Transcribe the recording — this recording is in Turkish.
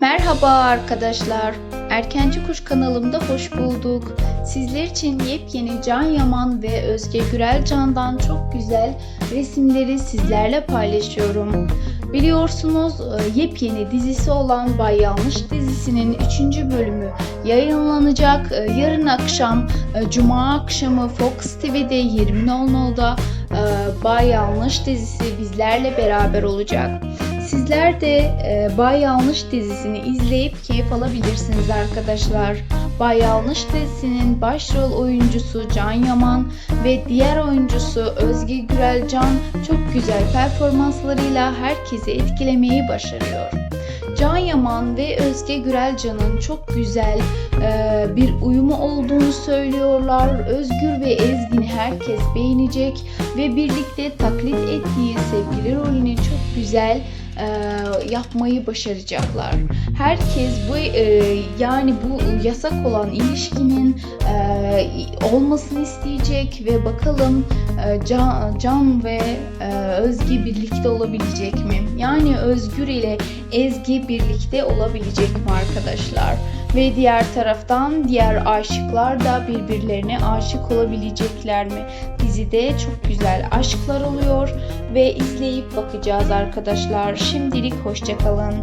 Merhaba arkadaşlar. Erkenci Kuş kanalımda hoş bulduk. Sizler için yepyeni Can Yaman ve Özge Gürel Can'dan çok güzel resimleri sizlerle paylaşıyorum. Biliyorsunuz e, yepyeni dizisi olan Bay Yanlış dizisinin 3. bölümü yayınlanacak. E, Yarın akşam e, Cuma akşamı Fox TV'de 20.00'da e, Bay Yanlış dizisi bizlerle beraber olacak. Sizler de e, Bay Yanlış dizisini izleyip keyif alabilirsiniz arkadaşlar. Bay Yanlış dizisinin başrol oyuncusu Can Yaman ve diğer oyuncusu Özge Gürel Can çok güzel performanslarıyla herkesi etkilemeyi başarıyor. Can Yaman ve Özge Gürel Can'ın çok güzel e, bir uyumu olduğunu söylüyorlar. Özgür ve Ezgin'i herkes beğenecek ve birlikte taklit ettiği sevgili rolünü çok güzel yapmayı başaracaklar. Herkes bu e, yani bu yasak olan ilişkinin e, olmasını isteyecek ve bakalım e, Can, Can ve e, Özge birlikte olabilecek mi? Yani Özgür ile Ezgi birlikte olabilecek mi arkadaşlar? Ve diğer taraftan diğer aşıklar da birbirlerine aşık olabilecekler mi? Dizide çok güzel aşklar oluyor ve izleyip bakacağız arkadaşlar. Şimdilik hoşçakalın.